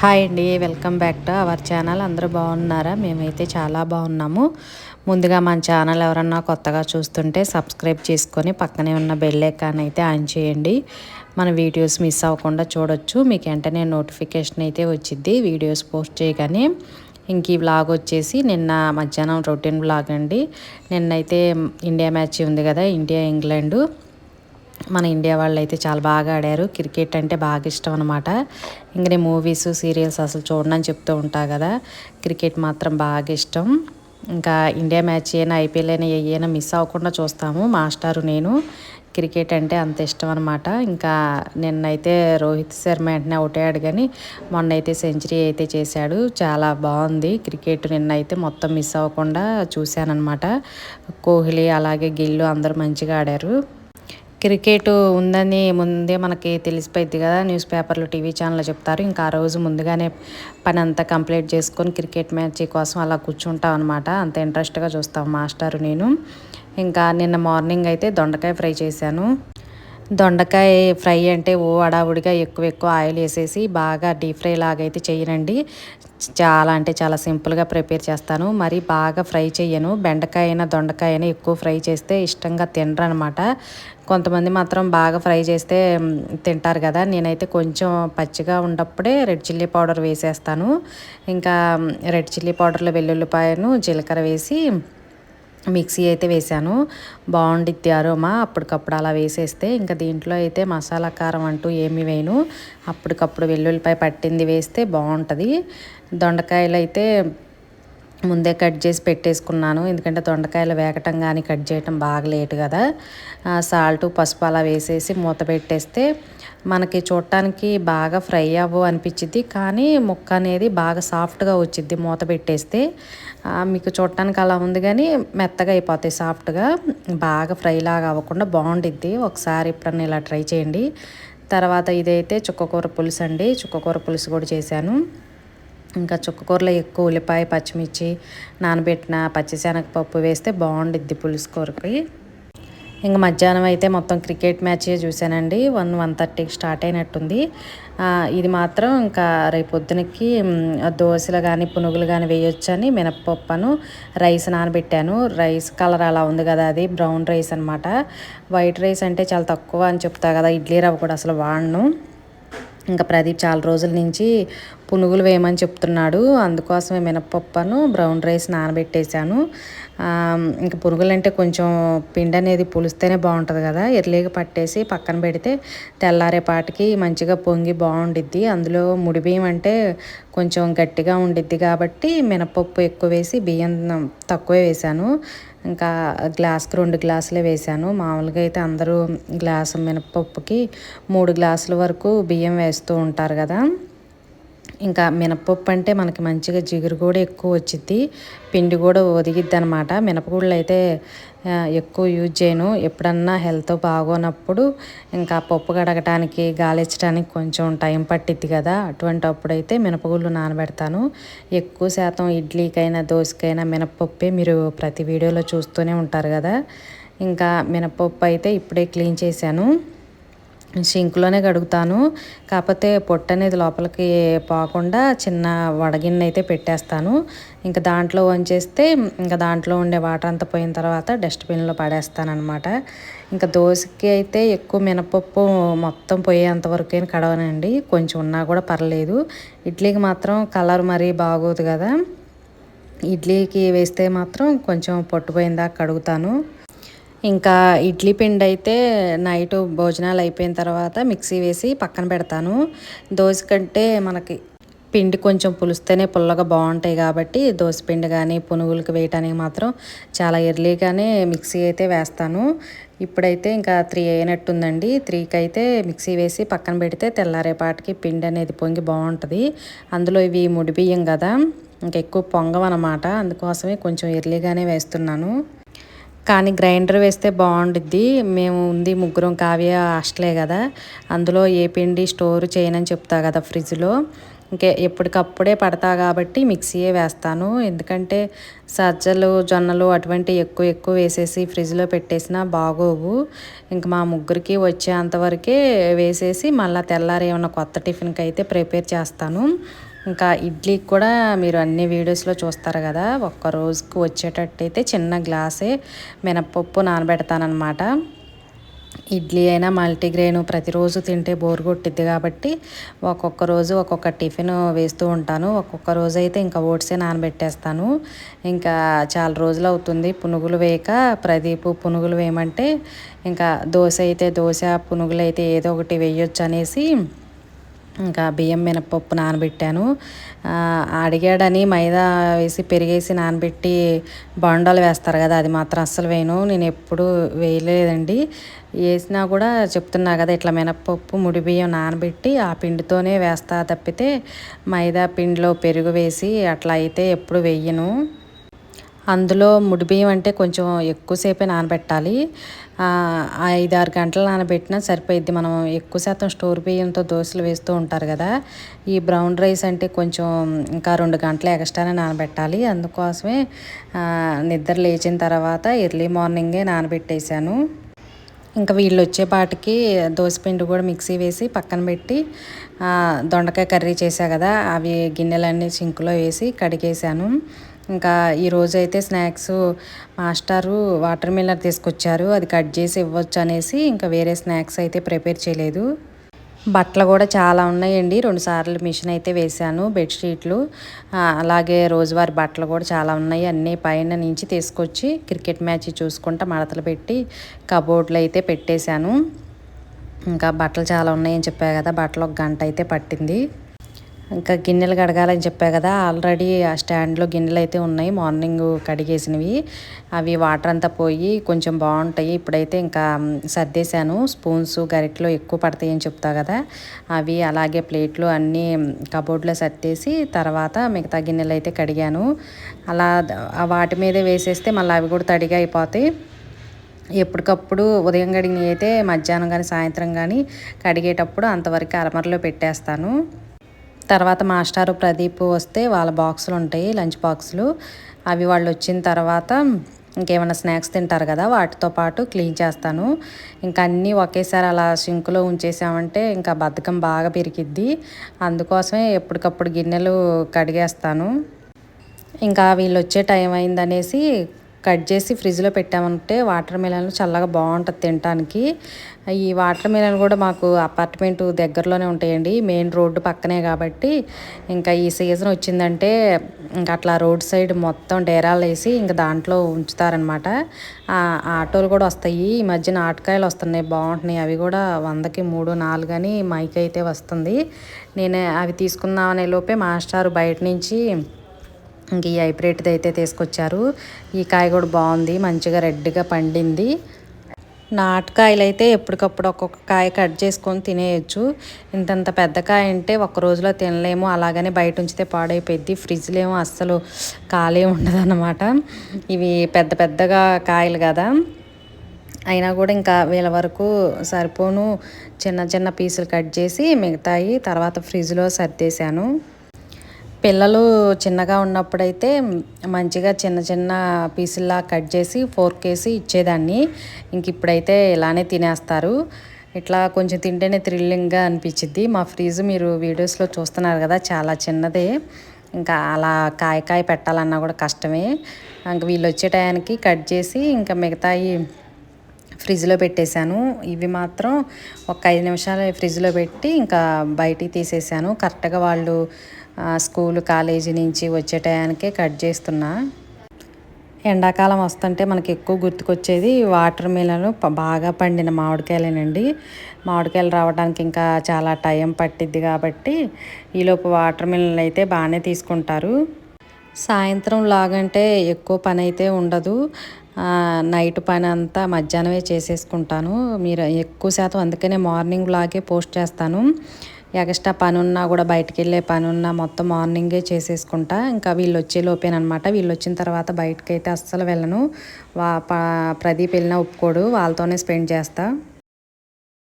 Hi అండి welcome back to our channel. అందరూ బాగున్నారా? మేమైతే చాలా బాగున్నాము. ముందుగా మన ఛానల్ ఎవరన్నా కొత్తగా చూస్తుంటే సబ్స్క్రైబ్ చేసుకొని పక్కనే ఉన్న బెల్ ఐకాన్ అయితే ఆన్ చేయండి. మన వీడియోస్ మిస్ అవ్వకుండా చూడొచ్చు. మీకు వెంటనే నోటిఫికేషన్ అయితే వచ్చింది వీడియోస్ పోస్ట్ చేయగానే ఇంక ఈ వ్లాగ్ వచ్చేసి నిన్న మధ్యాహ్నం రొటీన్ వ్లాగ్ అండి. నిన్నైతే ఇండియా మ్యాచ్ ఉంది కదా ఇండియా ఇంగ్లాండు మన ఇండియా వాళ్ళు అయితే చాలా బాగా ఆడారు. క్రికెట్ అంటే బాగా ఇష్టం అనమాట ఇంక నేను మూవీస్ సీరియల్స్ అసలు చూడనని చెప్తూ ఉంటా కదా. క్రికెట్ మాత్రం బాగా ఇష్టం. ఇంకా ఇండియా మ్యాచ్ అయినా ఐపీఎల్ అయినా ఏయైనా మిస్ అవ్వకుండా చూస్తాము. మాస్టారు నేను. క్రికెట్ అంటే అంత ఇష్టం అనమాట ఇంకా నిన్నైతే రోహిత్ శర్మ వెంటనే అవుట్ కానీ మొన్న అయితే సెంచరీ అయితే చేశాడు. చాలా బాగుంది. క్రికెట్ నిన్నైతే మొత్తం మిస్ అవ్వకుండా చూశానమాట కోహ్లీ అలాగే గిల్లు అందరూ మంచిగా ఆడారు. క్రికెట్ ఉందని ముందే మనకి తెలిసిపోయింది కదా. న్యూస్ పేపర్లు టీవీ ఛానల్ చెప్తారు. ఇంకా ఆ రోజు ముందుగానే పని అంతా కంప్లీట్ చేసుకొని క్రికెట్ మ్యాచ్ కోసం అలా కూర్చుంటాం అనమాట అంత ఇంట్రెస్ట్గా చూస్తాం మాస్టర్ నేను. ఇంకా నిన్న మార్నింగ్ అయితే దొండకాయ ఫ్రై చేశాను. దొండకాయ ఫ్రై అంటే ఓ అడావుడిగా ఎక్కువ ఎక్కువ ఆయిల్ వేసేసి బాగా డీప్ ఫ్రై లాగా అయితే చేయనండి. చాలా అంటే చాలా సింపుల్గా ప్రిపేర్ చేస్తాను. మరి బాగా ఫ్రై చేయను. బెండకాయ అయినా దొండకాయ అయినా ఎక్కువ ఫ్రై చేస్తే ఇష్టంగా తినరు అనమాట కొంతమంది మాత్రం బాగా ఫ్రై చేస్తే తింటారు కదా. నేనైతే కొంచెం పచ్చిగా ఉన్నప్పుడే రెడ్ చిల్లీ పౌడర్ వేసేస్తాను. ఇంకా రెడ్ చిల్లీ పౌడర్లో వెల్లుల్లిపాయను జీలకర్ర వేసి మిక్సీ అయితే వేసాను బాగుండిద్ది అరోమా. అప్పటికప్పుడు అలా వేసేస్తే ఇంకా దీంట్లో అయితే మసాలా కారం అంటూ ఏమి వేయను. అప్పటికప్పుడు వెల్లుల్లిపాయ పట్టింది వేస్తే బాగుంటుంది. దొండకాయలు అయితే ముందే కట్ చేసి పెట్టేసుకున్నాను. ఎందుకంటే దొండకాయలు వేగటం కానీ కట్ చేయటం బాగా లేటు కదా. సాల్ట్ పసుపు అలా వేసేసి మూత పెట్టేస్తే మనకి చూడటానికి బాగా ఫ్రై అవ్వ అనిపించింది కానీ ముక్క అనేది బాగా సాఫ్ట్గా వచ్చింది మూత పెట్టేస్తే. మీకు చూడటానికి అలా ఉంది కానీ మెత్తగా అయిపోతాయి సాఫ్ట్గా. బాగా ఫ్రై లాగా అవ్వకుండా బాగుండిద్ది. ఒకసారి ఎప్పుడన్నా ఇలా ట్రై చేయండి. తర్వాత ఇదైతే చుక్కకూర పులుసు అండి. చుక్కకూర పులుసు కూడా చేశాను. ఇంకా చుక్కకూరలో ఎక్కువ ఉల్లిపాయ పచ్చిమిర్చి నానబెట్టిన పచ్చిశనగపప్పు వేస్తే బాగుండిద్ది పులుసు కూరకి ఇంకా మధ్యాహ్నం అయితే మొత్తం క్రికెట్ మ్యాచ్ చూశానండి. వన్ వన్ థర్టీకి స్టార్ట్ అయినట్టుంది. ఇది మాత్రం ఇంకా రేపు పొద్దునకి దోశలు కానీ పునుగులు కానీ వేయొచ్చని మినప్పప్పును రైస్ నానబెట్టాను. రైస్ కలర్ అలా ఉంది కదా అది బ్రౌన్ రైస్ అనమాట వైట్ రైస్ అంటే చాలా తక్కువ అని చెప్తా కదా ఇడ్లీ రవ్వ కూడా అసలు వాడను. ఇంకా ప్రదీప్ చాలా రోజుల నుంచి పునుగులు వేయమని చెప్తున్నాడు. అందుకోసమే మినప్పప్పును బ్రౌన్ రైస్ నానబెట్టేశాను. ఇంకా పురుగులంటే కొంచెం పిండి అనేది పులిస్తేనే బాగుంటుంది కదా. ఎర్లీగా పట్టేసి పక్కన పెడితే తెల్లారేపాటికి మంచిగా పొంగి బాగుండిద్ది. అందులో ముడి బియ్యం అంటే కొంచెం గట్టిగా ఉండిద్ది కాబట్టి మినపప్పు ఎక్కువ వేసి బియ్యం తక్కువే వేశాను. ఇంకా గ్లాస్కి రెండు గ్లాసులే వేశాను. మామూలుగా అయితే అందరూ గ్లాసు మినపప్పుకి మూడు గ్లాసుల వరకు బియ్యం వేస్తూ ఉంటారు కదా. ఇంకా మినపప్పు అంటే మనకి మంచిగా జిగురు కూడా ఎక్కువ వచ్చిద్ది. పిండి కూడా ఒదిగిద్ది అనమాట మినపగుళ్ళు అయితే ఎక్కువ యూజ్ చేయను. ఎప్పుడన్నా హెల్త్ బాగోనప్పుడు ఇంకా పప్పు కడగటానికి గాలిచ్చడానికి కొంచెం టైం పట్టిద్ది కదా. అటువంటి అప్పుడైతే మినపగుళ్ళు నానబెడతాను. ఎక్కువ శాతం ఇడ్లీకైనా దోశకైనా మినపప్పే మీరు ప్రతి వీడియోలో చూస్తూనే ఉంటారు కదా. ఇంకా మినపప్పు అయితే ఇప్పుడే క్లీన్ చేశాను. సింక్లోనే కడుగుతాను. కాకపోతే పొట్టు అనేది లోపలికి పోకుండా చిన్న వడగిన్నె అయితే పెట్టేస్తాను. ఇంకా దాంట్లో వంచేస్తే ఇంకా దాంట్లో ఉండే వాటర్ అంతా పోయిన తర్వాత డస్ట్బిన్లో పడేస్తాను అనమాట ఇంకా దోశకి అయితే ఎక్కువ మినపప్పు మొత్తం పోయేంతవరకు అయినా కడవనండి. కొంచెం ఉన్నా కూడా పర్లేదు. ఇడ్లీకి మాత్రం కలర్ మరీ బాగోదు కదా. ఇడ్లీకి వేస్తే మాత్రం కొంచెం పొట్టుపోయిందాక కడుగుతాను. ఇంకా ఇడ్లీ పిండి అయితే నైట్ భోజనాలు అయిపోయిన తర్వాత మిక్సీ వేసి పక్కన పెడతాను. దోశ కంటే మనకి పిండి కొంచెం పులిస్తేనే పుల్లగా బాగుంటాయి కాబట్టి దోశ పిండి కానీ పునుగులకు వేయటానికి మాత్రం చాలా ఎర్లీగానే మిక్సీ అయితే వేస్తాను. ఇప్పుడైతే ఇంకా త్రీ అయినట్టుందండి. త్రీకి అయితే మిక్సీ వేసి పక్కన పెడితే తెల్లారేపాటికి పిండి అనేది పొంగి బాగుంటుంది. అందులో ఇవి ముడి బియ్యం కదా ఇంకా ఎక్కువ పొంగవన్నమాట. అందుకోసమే కొంచెం ఎర్లీగానే వేస్తున్నాను. కానీ గ్రైండర్ వేస్తే బాగుండిద్ది. మేము ఉంది ముగ్గురం కావ్య హాస్టలే కదా. అందులో ఏ పిండి స్టోర్ చేయనని చెప్తా కదా ఫ్రిడ్జ్లో. ఇంకే ఎప్పటికప్పుడే పడతా కాబట్టి మిక్సీయే వేస్తాను. ఎందుకంటే సజ్జలు జొన్నలు అటువంటి ఎక్కువ ఎక్కువ వేసేసి ఫ్రిడ్జ్లో పెట్టేసినా బాగోవు. ఇంక మా ముగ్గురికి వచ్చేంతవరకే వేసేసి మళ్ళీ తెల్లారి ఏమన్నా కొత్త టిఫిన్కి అయితే ప్రిపేర్ చేస్తాను. ఇంకా ఇడ్లీకి కూడా మీరు అన్ని వీడియోస్లో చూస్తారు కదా ఒక్క రోజుకు వచ్చేటట్టయితే చిన్న గ్లాసే మినప్పప్పు నానబెడతానమాట ఇడ్లీ అయినా మల్టీగ్రెయిన్ ప్రతిరోజు తింటే బోర్ కొట్టిద్ది కాబట్టి ఒక్కొక్క రోజు ఒక్కొక్క టిఫిన్ వేస్తూ ఉంటాను. ఒక్కొక్క రోజు అయితే ఇంకా ఓట్సే నానబెట్టేస్తాను. ఇంకా చాలా రోజులు అవుతుంది పునుగులు వేయక. ప్రదీప్ పునుగులు వేయమంటే ఇంకా దోశ అయితే దోశ పునుగులు అయితే ఏదో ఒకటి వేయొచ్చు అనేసి ఇంకా బియ్యం మినపప్పు నానబెట్టాను. అడిగాడని మైదా వేసి పెరిగేసి నానబెట్టి బొండాలు వేస్తారు కదా అది మాత్రం అస్సలు వేయను నేను ఎప్పుడు వేయలేదండి. వేసినా కూడా చెప్తున్నా కదా ఇట్లా మినపప్పు ముడి బియ్యం నానబెట్టి ఆ పిండితోనే వేస్తా తప్పితే మైదా పిండిలో పెరుగు వేసి అట్లా అయితే ఎప్పుడు వేయను. అందులో ముడి బియ్యం అంటే కొంచెం ఎక్కువసేపే నానబెట్టాలి. ఐదు ఆరు గంటలు నానబెట్టినా సరిపోయిద్ది. మనం ఎక్కువ శాతం స్టోర్ బియ్యంతో దోశలు వేస్తూ ఉంటారు కదా. ఈ బ్రౌన్ రైస్ అంటే కొంచెం ఇంకా రెండు గంటలు ఎక్స్ట్రానే నానబెట్టాలి. అందుకోసమే నిద్ర లేచిన తర్వాత ఎర్లీ మార్నింగే నానబెట్టేశాను. ఇంకా వీళ్ళు వచ్చేపాటికి దోసపిండి కూడా మిక్సీ వేసి పక్కన పెట్టి దొండకాయ కర్రీ చేశా కదా. అవి గిన్నెలన్నీ సింకులో వేసి కడిగేసాను ఇంకా ఈరోజు అయితే స్నాక్స్ మాస్టారు వాటర్ మిల్లర్ తీసుకొచ్చారు. అది కట్ చేసి ఇవ్వచ్చు అనేసి ఇంకా వేరే స్నాక్స్ అయితే ప్రిపేర్ చేయలేదు. బట్టలు కూడా చాలా ఉన్నాయండి. రెండు సార్లు మిషన్ అయితే వేశాను బెడ్షీట్లు అలాగే రోజువారి బట్టలు కూడా చాలా ఉన్నాయి. అన్నీ పైన నుంచి తీసుకొచ్చి క్రికెట్ మ్యాచ్ చూసుకుంటా మడతలు పెట్టి కబోర్డ్లు అయితే పెట్టేశాను. ఇంకా బట్టలు చాలా ఉన్నాయని చెప్పా కదా బట్టలు ఒక గంట అయితే పట్టింది. ఇంకా గిన్నెలు కడగాలని చెప్పా కదా ఆల్రెడీ ఆ స్టాండ్లో గిన్నెలు అయితే ఉన్నాయి. మార్నింగ్ కడిగేసినవి. అవి వాటర్ అంతా పోయి కొంచెం బాగుంటాయి. ఇప్పుడైతే ఇంకా సర్దేశాను. స్పూన్స్ గరిటలు ఎక్కువ పడతాయి అని చెప్తా కదా అవి అలాగే ప్లేట్లు అన్నీ కబోర్డ్లో సర్దేసి తర్వాత మిగతా గిన్నెలు అయితే కడిగాను. అలా వాటి మీదే వేసేస్తే మళ్ళీ అవి కూడా తడిగా అయిపోతాయి. ఎప్పటికప్పుడు ఉదయం కడిగినవి అయితే మధ్యాహ్నం కానీ సాయంత్రం కానీ కడిగేటప్పుడు అంతవరకు అరమరలో పెట్టేస్తాను. తర్వాత మాస్టారు ప్రదీప్ వస్తే వాళ్ళ బాక్సులు ఉంటాయి లంచ్ బాక్సులు. అవి వాళ్ళు వచ్చిన తర్వాత ఇంకేమైనా స్నాక్స్ తింటారు కదా వాటితో పాటు క్లీన్ చేస్తాను. ఇంకా అన్నీ ఒకేసారి అలా సింకులో ఉంచేసామంటే ఇంకా బద్ధకం బాగా పెరిగిద్ది. అందుకోసమే ఎప్పటికప్పుడు గిన్నెలు కడిగేస్తాను. ఇంకా వీళ్ళు వచ్చే టైం అయిందనేసి కట్ చేసి ఫ్రిడ్జ్లో పెట్టామంటే వాటర్ మిలన్ చల్లగా బాగుంటుంది తినడానికి ఈ వాటర్ మిలన్ కూడా మాకు అపార్ట్మెంట్ దగ్గరలోనే ఉంటాయండి మెయిన్ రోడ్డు పక్కనే కాబట్టి. ఇంకా ఈ సీజన్ వచ్చిందంటే ఇంకా అట్లా రోడ్ సైడ్ మొత్తం డేరాలు వేసి ఇంకా దాంట్లో ఉంచుతారనమాట. ఆటోలు కూడా వస్తాయి ఈ మధ్యన ఆటకాయలు వస్తున్నాయి బాగుంటున్నాయి. అవి కూడా వందకి మూడు నాలుగు అని మైక్ అయితే వస్తుంది. నేను అవి తీసుకుందామనే లోపే మాస్టారు బయట నుంచి ఇంక ఈ హైబ్రిడ్ది అయితే తీసుకొచ్చారు. ఈ కాయ కూడా బాగుంది మంచిగా రెడ్గా పండింది. నాటకాయలు అయితే ఎప్పటికప్పుడు ఒక్కొక్క కాయ కట్ చేసుకొని తినేయచ్చు. ఇంతంత పెద్ద కాయ అంటే ఒక్క రోజులో తినలేము అలాగనే బయట ఉంచితే పాడైపోయింది ఫ్రిడ్జ్లేమో అస్సలు ఖాళీ ఉండదన్నమాట. ఇవి పెద్ద పెద్దగా కాయలు కదా. అయినా కూడా ఇంకా వీళ్ళ వరకు సరిపోను. చిన్న చిన్న పీసులు కట్ చేసి మిగతాయి తర్వాత ఫ్రిడ్జ్లో సర్దేశాను. పిల్లలు చిన్నగా ఉన్నప్పుడైతే మంచిగా చిన్న చిన్న పీసుల్లా కట్ చేసి ఫోర్క్ వేసి ఇచ్చేదాన్ని. ఇంక ఇప్పుడైతే ఇలానే తినేస్తారు. ఇట్లా కొంచెం తింటేనే థ్రిల్లింగ్గా అనిపించింది మా ఫ్రీజ్ మీరు వీడియోస్లో చూస్తున్నారు కదా చాలా చిన్నదే. ఇంకా అలా కాయ కాయ పెట్టాలన్నా కూడా కష్టమే. ఇంక వీళ్ళు వచ్చే టయానికి కట్ చేసి ఇంకా మిగతాయి ఫ్రిడ్జ్లో పెట్టేశాను. ఇవి మాత్రం ఒక ఐదు నిమిషాలు ఫ్రిడ్జ్లో పెట్టి ఇంకా బయటికి తీసేసాను కరెక్ట్గా వాళ్ళు స్కూల్ కాలేజీ నుంచి వచ్చే టయానికే కట్ చేస్తున్నా. ఎండాకాలం వస్తుంటే మనకి ఎక్కువ గుర్తుకొచ్చేది వాటర్ మిలను బాగా పండిన మామిడికాయలేనండి. మామిడికాయలు రావడానికి ఇంకా చాలా టైం పట్టిద్ది కాబట్టి ఈలోపు వాటర్ మిలన్లు అయితే బాగానే తీసుకుంటారు. సాయంత్రం లాగంటే ఎక్కువ పని అయితే ఉండదు నైట్ పని అంతా మధ్యాహ్నమే చేసేసుకుంటాను. మీరు ఎక్కువ శాతం అందుకనే మార్నింగ్ లాగే పోస్ట్ చేస్తాను. ఎక్స్ట్రా పని ఉన్నా కూడా బయటకు వెళ్ళే పని ఉన్నా మొత్తం మార్నింగే చేసేసుకుంటా. ఇంకా వీళ్ళు వచ్చే లోపేనమాట వీళ్ళు వచ్చిన తర్వాత బయటకైతే అయితే అస్సలు వెళ్ళను. వా ప్రదీప్ వెళ్ళినా ఒప్పుకోడు. వాళ్ళతోనే స్పెండ్ చేస్తా.